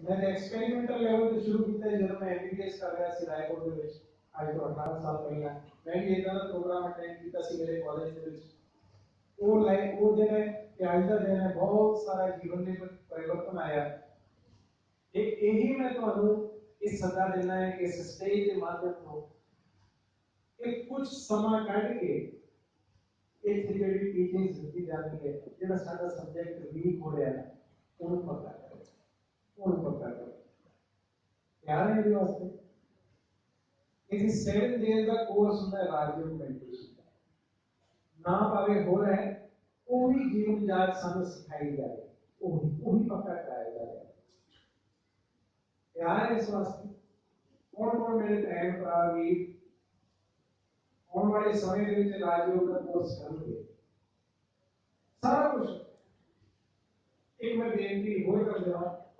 ਮੈਂ experimental level ਤੇ ਸ਼ੁਰੂ ਕੀਤਾ ਜਦੋਂ ਮੈਂ ਐਮਬੀਬੀਐਸ ਕਰ ਰਿਹਾ ਸੀ ਰਾਏਪੁਰ ਦੇ ਵਿੱਚ ਅੱਜ ਤੋਂ 18 ਸਾਲ ਪਹਿਲਾਂ ਮੈਂ ਵੀ ਇਦਾਂ ਦਾ ਪ੍ਰੋਗਰਾਮ ਅਟੈਂਡ ਕੀਤਾ ਸੀ ਮੇਰੇ ਕਾਲਜ ਦੇ ਵਿੱਚ ਉਹ ਲਾਈਫ ਉਹ ਦਿਨ ਹੈ ਕਿ ਅੱਜ ਦਾ ਦਿਨ ਹੈ ਬਹੁਤ ਸਾਰਾ ਜੀਵਨ ਦੇ ਵਿੱਚ ਪਰਿਵਰਤਨ ਆਇਆ ਇਹ ਇਹੀ ਮੈਂ ਤੁਹਾਨੂੰ ਇਹ ਸੱਦਾ ਦੇਣਾ ਹੈ ਕਿ ਇਸ ਸਟੇਜ ਦੇ ਮਾਧਿਅਮ ਤੋਂ ਇੱਕ ਕੁਝ ਸਮਾਂ ਕੱਢ ਕੇ ਇੱਥੇ ਜਿਹੜੀ ਟੀਚਿੰਗ ਦਿੱਤੀ ਜਾਂਦੀ ਹੈ ਜਿਹੜਾ ਸਾਡਾ ਸਬਜੈਕਟ ਵੀਕ ਹੋ ਰਿਹਾ ਹੈ ਉਹਨੂੰ ਪਤਾ కోల్పోతాడు జ్ఞానం ఏది వస్తాయి इन सेवन डेज़ का कोर्स मैं राजयोग मेडिटेशन ना पावे हो रहा है वही जीवन जात सानू सिखाई जा रही वही वही पक्का कराया जा रहा है। प्यार है स्वास्थ्य कौन कौन मेरे भैन भरा भी आने वाले समय के लिए राजयोग का कोर्स करेंगे? सारा कुछ। एक मैं बेनती, हो कर जवाब।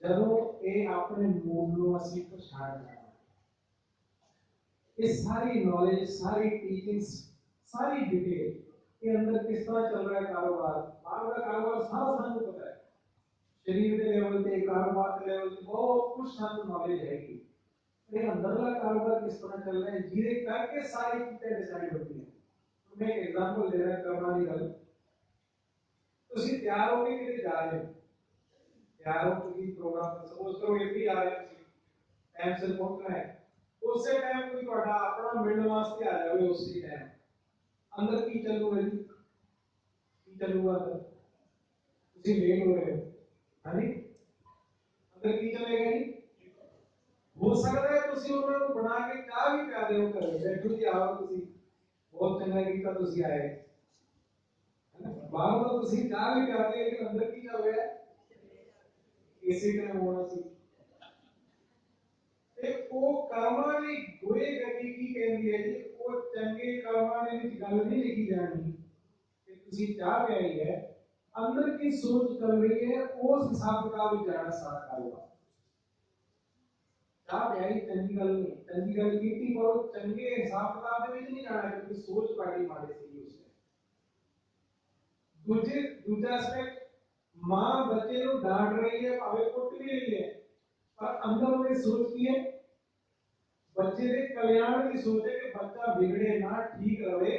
ਜਦੋਂ ਇਹ ਆਪਣੇ ਮੂਲ ਨੂੰ ਅਸੀਂ ਪਛਾਣ ਲੈਣਾ ਇਹ ਸਾਰੀ ਨੌਲੇਜ ਸਾਰੀ ਟੀਚਿੰਗਸ ਸਾਰੀ ਡਿਟੇਲ ਇਹ ਅੰਦਰ ਕਿਸ ਤਰ੍ਹਾਂ ਚੱਲ ਰਿਹਾ ਕਾਰੋਬਾਰ ਬਾਹਰ ਦਾ ਕਾਰੋਬਾਰ ਸਾਰਾ ਸਾਨੂੰ ਪਤਾ ਹੈ ਸ਼ਰੀਰ ਦੇ ਲੈਵਲ ਤੇ ਕਾਰੋਬਾਰ ਦੇ ਲੈਵਲ ਤੇ ਬਹੁਤ ਕੁਝ ਸਾਨੂੰ ਨੌਲੇਜ ਹੈਗੀ ਇਹ ਅੰਦਰਲਾ ਕਾਰੋਬਾਰ ਕਿਸ ਤਰ੍ਹਾਂ ਚੱਲ ਰਿਹਾ ਹੈ ਜਿਹਦੇ ਕਰਕੇ ਸਾਰੀ ਚੀਜ਼ਾਂ ਡਿਸਾਈਡ ਹੁੰਦੀਆਂ ਮੈਂ ਇੱਕ ਐਗਜ਼ਾਮਪਲ ਦੇ ਰਿਹਾ ਕਰਮਾਂ ਦੀ ਗੱਲ ਤੁਸੀਂ ਤਿਆਰ ਹੋ ਕੇ ਕਿਤੇ ਜਾ ਰਹੇ ਹੋ ਤਿਆਰ ਹੋ ਤੁਸੀਂ ਪ੍ਰੋਗਰਾਮ ਸਪੋਜ਼ ਕਰੋ ਇਹ ਵੀ ਆ ਰਹੇ ਤੁਸੀਂ ਟਾਈਮ ਸਿਰ ਪਹੁੰਚਣਾ ਹੈ ਉਸੇ ਟਾਈਮ ਕੋਈ ਤੁਹਾਡਾ ਆਪਣਾ ਮਿਲਣ ਵਾਸਤੇ ਆ ਜਾਵੇ ਉਸੇ ਟਾਈਮ ਅੰਦਰ ਕੀ ਚੱਲੂਗਾ ਜੀ ਕੀ ਚੱਲੂਗਾ ਅੰਦਰ ਤੁਸੀਂ ਲੇਟ ਹੋ ਰਹੇ ਹੋ ਹਾਂਜੀ ਅੰਦਰ ਕੀ ਚੱਲੇਗਾ ਜੀ ਹੋ ਸਕਦਾ ਹੈ ਤੁਸੀਂ ਉਹਨਾਂ ਨੂੰ ਬਣਾ ਕੇ ਚਾਹ ਵੀ ਪਿਆ ਦਿਓ ਘਰੇ ਬੈਠੋ ਜੀ ਆਓ ਤੁਸੀਂ ਬਹੁਤ ਚੰਗਾ ਕੀਤਾ ਤੁਸੀਂ ਆਏ ਹੈ ਨਾ ਬਾਹਰ ਤਾਂ ਤੁਸੀਂ ਚਾਹ ਵੀ ਪਿਆ ਦੇ ਲੇਕਿਨ ਅੰਦਰ ਕੀ ਚੱਲ ਰਿਹਾ ਹੈ ਇਸੇ ਟਾਈਮ ਹੋਣਾ ਸੀ ਤੇ ਉਹ ਕਰਮਾਂ ਦੀ ਬੁਰੇ ਗਤੀ ਕੀ ਕਹਿੰਦੀ ਹੈ ਜੀ ਉਹ ਚੰਗੇ ਕਰਮਾਂ ਦੇ ਵਿੱਚ ਗੱਲ ਨਹੀਂ ਲਿਖੀ ਜਾਣੀ ਕਿ ਤੁਸੀਂ ਚਾਹ ਪਿਆਈ ਹੈ ਅੰਦਰ ਕੀ ਸੋਚ ਕਰ ਰਹੀ ਹੈ ਉਸ ਹਿਸਾਬ ਕਿਤਾਬ ਵਿੱਚ ਜਾਣਾ ਸਾਰਾ ਕਾਰੋਬਾਰ ਚਾਹ ਪਿਆਈ ਚੰਗੀ ਗੱਲ ਨਹੀਂ ਚੰਗੀ ਗੱਲ ਕੀਤੀ ਪਰ ਉਹ ਚੰਗੇ ਹਿਸਾਬ ਕਿਤਾਬ ਦੇ ਵਿੱਚ ਨਹੀਂ ਜਾਣਾ ਕਿਉਂਕਿ ਸੋਚ ਤੁਹਾਡੀ ਮਾੜੀ ਸੀ ਉਸ ਨੇ ਦੂਜੇ ਦੂਜਾ ਐਸਪੈਕਟ माँ बच्चे को डांट रही है भावे कुट भी रही है। पर अंदर उन्हें सोचती है, बच्चे के कल्याण की सोच है कि बच्चा बिगड़े ना, ठीक रहे।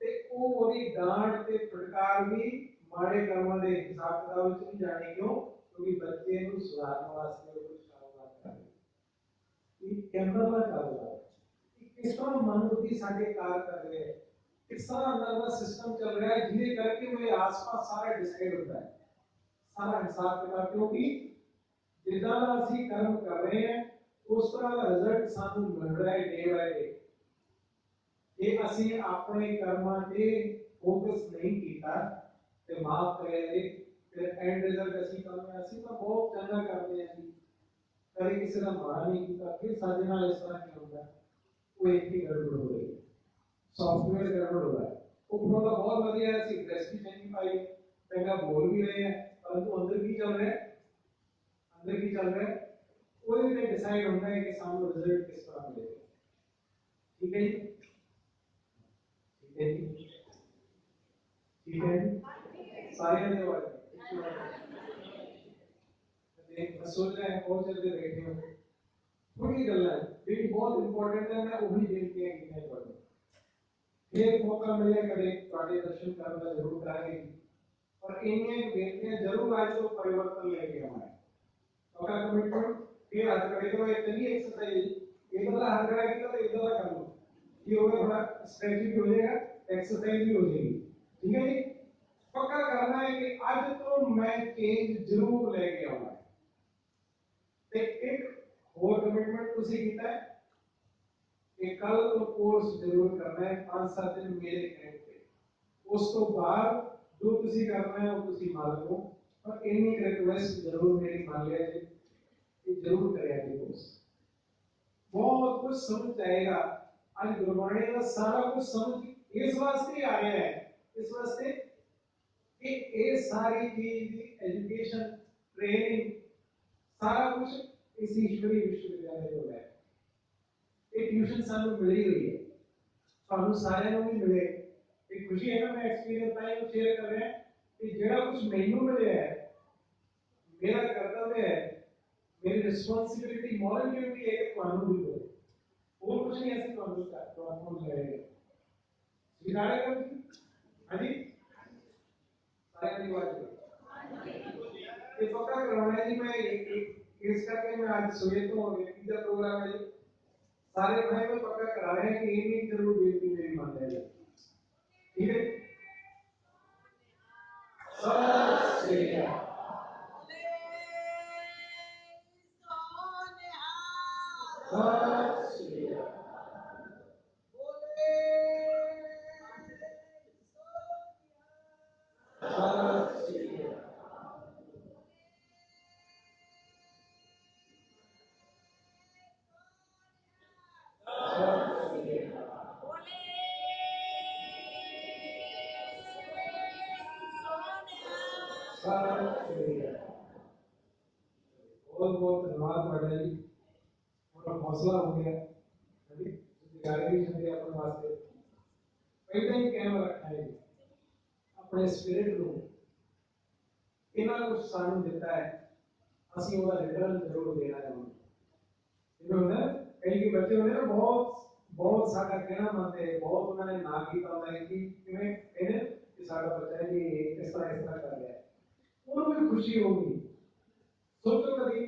ते ओ ओदी डांट ते प्रकार भी माड़े कर्मों के हिसाब किताब विच नहीं जाने क्यों? क्योंकि बच्चे को सुधारने वास्ते कुछ बात कर रहे ये कैमरा का कारोबार किस तरह मानवती साडे कार कर रहे हैं। किस तरह अंदर का सिस्टम चल रहा है धीरे करके वो आसपास सारे डिसाइड होता है। ਜਿਹਦੇ ਕਰਕੇ ਮੇਰੇ ਆਸ-ਪਾਸ ਸਾਰਾ ਡਿਸਾਈਡ ਹੁੰਦਾ ਹੈ ਸਾਰਾ ਹਿਸਾਬ ਕਿਤਾਬ ਕਿਉਂਕਿ ਜਿੱਦਾਂ ਦਾ ਅਸੀਂ ਕਰਮ ਕਰ ਰਹੇ ਹਾਂ ਉਸ ਤਰ੍ਹਾਂ ਦਾ ਰਿਜ਼ਲਟ ਸਾਨੂੰ ਮਿਲ ਰਿਹਾ ਹੈ ਡੇ ਬਾਏ ਡੇ ਜੇ ਅਸੀਂ ਆਪਣੇ ਕਰਮਾਂ ਤੇ ਫੋਕਸ ਨਹੀਂ ਕੀਤਾ ਤੇ ਮਾਫ ਕਰਿਆ ਜੀ ਫਿਰ ਐਂਡ ਰਿਜ਼ਲਟ ਅਸੀਂ ਕਹਿੰਦੇ ਅਸੀਂ ਤਾਂ ਬਹੁਤ ਚੰਗਾ ਕਰਦੇ ਹਾਂ ਜੀ ਕਦੇ ਕਿਸੇ ਦਾ ਮਾੜਾ ਨਹੀਂ ਕੀਤਾ ਫਿਰ ਸਾਡੇ ਨਾਲ ਇਸ ਤਰ੍ਹਾਂ ਕੀ ਹੁੰਦਾ ਉਹ ਇੱਕ ਹੀ ਗੜਬੜ ਹੋ ਰਹੀ ਹੈ ਸੌਫਟਵੇਅਰ ਗੜਬੜ ਹੋ ਰਿਹਾ ਹੈ ਉੱਪਰੋਂ ਦਾ ਬਹੁਤ ਵਧੀਆ ਹੈ ਅਸੀਂ ਡਰੈਸ ਵੀ ਚੰਗੀ ਪਾਈ ਚੰਗਾ ਬੋਲ ਵੀ ਰਹੇ ਹਾਂ परंतु अंदर की जब है, अंदर की जब है, कोई भी डिसाइड होता है कि सामने रिज़ल्ट किस तरह मिलेगा। ठीक है ठीक है सारे धन्यवाद एक सोच रहे हैं, और चलते बैठे हो। थोड़ी गल्ला है। डेट बहुत इंपॉर्टेंट है, मैं वही डेट के गिनने पड़ फिर मौका मिलेगा एक पाठ्य दर्शन करना ज़रूर करेंगे। और इनमें देखने ज़रूर आज तो परिवर्तन लेंगे हमारे। आपका कमिटमेंट फिर आज का देखो तो इतनी एक्सरसाइज एक सदा ये तो एक बार हर एक वाला एक बार कर लो। ये होगा थोड़ा स्ट्रेचिंग भी हो जाएगा एक्सरसाइज भी हो जाएगी। ठीक है जी? पक्का करना है कि आज तो मैं चेंज ज़रूर लेके आऊँगा एक एक और कमिटमेंट उसी की है कि कल तो कोर्स ज़रूर करना है, पाँच सात दिन मेरे एंड उसको बाद जो ਤੁਸੀਂ ਕਰਨਾ ਹੈ ਉਹ ਤੁਸੀਂ ਮਾਲਕ ਹੋ ਪਰ ਇੰਨੀ ਰਿਕੁਐਸਟ ਜ਼ਰੂਰ ਮੇਰੀ ਮੰਨ ਲਿਆ ਜੀ ਇਹ ਜ਼ਰੂਰ ਕਰਿਆ ਜੀ ਕੋਸ ਬਹੁਤ ਕੁਝ ਸਮਝ ਆएगा आज गुरुवाणी का सारा कुछ समझ इस वास्ते आया है। इस वास्ते कि ये सारी चीज़ एजुकेशन ट्रेनिंग सारा कुछ इस ईश्वरी विश्वविद्यालय में हो रहा है एक ट्यूशन सानू मिली हुई है। सानू सारे भी मिले। ਇਹ ਖੁਸ਼ੀ ਹੈ ਨਾ ਮੈਂ ਐਕਸਪੀਰੀਅੰਸ ਤਾਂ ਹੀ ਸ਼ੇਅਰ ਕਰ ਰਿਹਾ ਕਿ ਜਿਹੜਾ ਕੁਝ ਮੈਨੂੰ ਮਿਲਿਆ ਹੈ ਮੇਰਾ ਕਰਤੱਵ ਹੈ ਮੇਰੀ ਰਿਸਪੌਂਸਿਬਿਲਿਟੀ ਮੋਰਲ ਡਿਊਟੀ ਹੈ ਕਿ ਤੁਹਾਨੂੰ ਵੀ ਦੋ ਹੋਰ ਕੁਝ ਨਹੀਂ ਅਸੀਂ ਤੁਹਾਨੂੰ ਕਰ ਤੁਹਾਨੂੰ ਲੈ ਰਹੇ ਸਵੀਕਾਰ ਹੈ ਜੀ ਹਾਂਜੀ ਸਾਰਿਆਂ ਦੀ ਆਵਾਜ਼ ਇਹ ਪੱਕਾ ਕਰਾਉਣਾ ਹੈ ਜੀ ਮੈਂ ਇਹ- ਇਹ- ਇਸ ਕਰਕੇ ਮੈਂ ਅੱਜ ਸਵੇਰ ਤੋਂ ਹੋ ਗਿਆ ਤੀਜਾ ਪ੍ਰੋਗਰਾਮ ਹੈ ਜੀ ਸਾਰੇ ਭਾਈ ਨੂੰ ਪੱਕਾ ਕਰਾ ਰਹੇ हैं कि ये नहीं जरूर बेनती मेरी मान है ठीक बहुत बहुत धन्यवाद ਤੁਹਾਡਾ ਜੀ ਤੁਹਾਡਾ ਹੌਸਲਾ ਹੋ ਗਿਆ ਹਾਂਜੀ ਤੁਸੀਂ ਗੱਲ ਵੀ ਸੁਣੀ ਆਪਣੇ ਵਾਸਤੇ ਪਹਿਲਾਂ ਹੀ ਕਹਿਣ ਰੱਖਿਆ ਹੈ ਜੀ ਆਪਣੇ ਸਪਿਰਿਟ ਨੂੰ ਇਹਨਾਂ ਕੁਝ ਸਾਨੂੰ ਦਿੱਤਾ ਹੈ ਅਸੀਂ ਉਹਦਾ ਰਿਟਰਨ ਜ਼ਰੂਰ ਦੇਣਾ ਹੈ ਉਹਨੂੰ ਜਿਵੇਂ ਹੁੰਦਾ ਨਾ, ਕਈ ਕਈ ਬੱਚੇ ਹੁੰਦੇ ਨਾ ਬਹੁਤ ਬਹੁਤ ਸਾਡਾ ਕਹਿਣਾ ਮੰਨਦੇ ਬਹੁਤ ਉਹਨਾਂ ਨੇ ਨਾ ਕੀਤਾ ਹੁੰਦਾ ਹੈ ਕਿ ਕਿਵੇਂ ਕਹਿੰਦੇ ਕਿ ਸਾਡਾ ਬੱਚਾ ਜੀ ਇਸ ਤਰ੍ਹਾਂ ਇਸ ਤਰ੍ਹਾਂ ਕਰ ਰਿਹਾ उनको भी खुशी होगी। सोचो कभी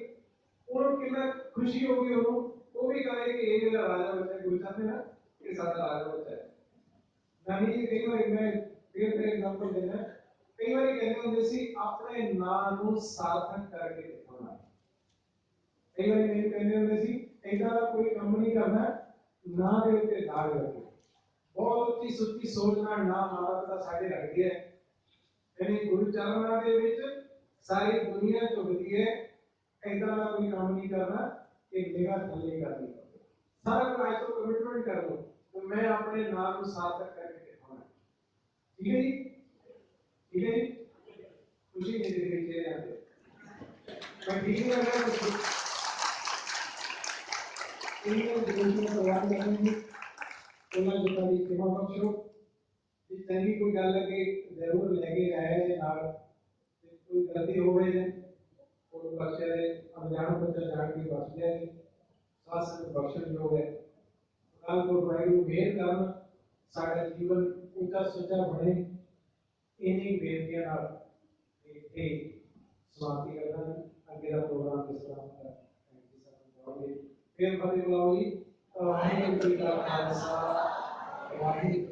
उनको कितना खुशी होगी हो वो भी कहे कि ये मेरा राजा बच्चा है गुलशन मेरा ये सारा राजा बच्चा है। नानी जी कई बार मैं फिर फिर एग्जांपल देना कई बार कहते हैं जैसे अपने नानु सार्थक करके दिखाना कई बार ये कहते हैं जैसे एक बार कोई काम नहीं करना ना देते दाग रखे बहुत उच्ची सुच्ची सोचना ना माता पिता साढ़े रख दिया ਯਾਨੀ ਗੁਰੂ ਚਰਨਾਂ ਦੇ ਵਿੱਚ ਸਾਰੀ ਦੁਨੀਆ ਝੁਕਦੀ ਹੈ ਏਦਾਂ ਦਾ ਕੋਈ ਕੰਮ ਨਹੀਂ ਕਰਨਾ ਕਿ ਨਿਗਾਹ ਥੱਲੇ ਕਰਨੀ ਸਾਰਾ ਕੁਝ ਅੱਜ ਤੋਂ ਕਮਿਟਮੈਂਟ ਕਰ ਲਓ ਕਿ ਮੈਂ ਆਪਣੇ ਨਾਮ ਨੂੰ ਸਾਰਥਕ ਕਰਕੇ ਦਿਖਾਉਣਾ ਠੀਕ ਹੈ ਜੀ ਠੀਕ ਹੈ ਜੀ ਖੁਸ਼ੀ ਨਹੀਂ ਦਿਖ ਰਹੀ ਚਿਹਰਿਆਂ ਤੇ ਮੈਂ ਠੀਕ ਨਹੀਂ ਲੱਗ ਰਿਹਾ ਕੁਝ ਇਹਨਾਂ ਦੀ ਦਾ ਪ੍ਰਵਾਹ ਕਰਾਂਗੇ ਉਹਨਾਂ ਜੋ ਕਰੀ ਸੇਵਾ ਬਖਸ਼ੋ ਜੇ ਚੰਗੀ ਕੋਈ ਗੱਲ ਲੱਗੇ ਜ਼ਰੂਰ ਲੈ ਕੇ ਆਇਆ ਜੇ ਨਾਲ ਤੇ ਕੋਈ ਗਲਤੀ ਹੋਵੇ ਜੇ ਉਹ ਬਖਸ਼ਿਆ ਦੇ ਅਣਜਾਣ ਬੱਚਾ ਜਾਣ ਕੇ ਬਖਸ਼ ਗਿਆ ਜੀ ਸਾਸਨ ਬਖਸ਼ਣ ਯੋਗ ਹੈ ਕੱਲ ਕੋ ਵਾਹਿਗੁਰੂ ਮਿਹਰ ਕਰਨ ਸਾਡਾ ਜੀਵਨ ਉੱਚਾ ਸੁੱਚਾ ਬਣੇ ਇਨੀ ਬੇਨਤੀਆਂ ਨਾਲ ਇੱਥੇ ਸਮਾਪਤੀ ਕਰਦਾ ਹਾਂ ਅੱਗੇ ਦਾ ਪ੍ਰੋਗਰਾਮ ਕਿਸ ਤਰ੍ਹਾਂ ਹੁੰਦਾ ਹੈ ਜੀ ਸਭ ਨੂੰ ਫਿਰ ਫਤਿਹ ਬੁਲਾਓ ਜੀ ਵਾਹਿਗੁਰੂ ਜੀ ਕਾ ਖਾਲਸਾ ਵਾਹਿਗੁਰੂ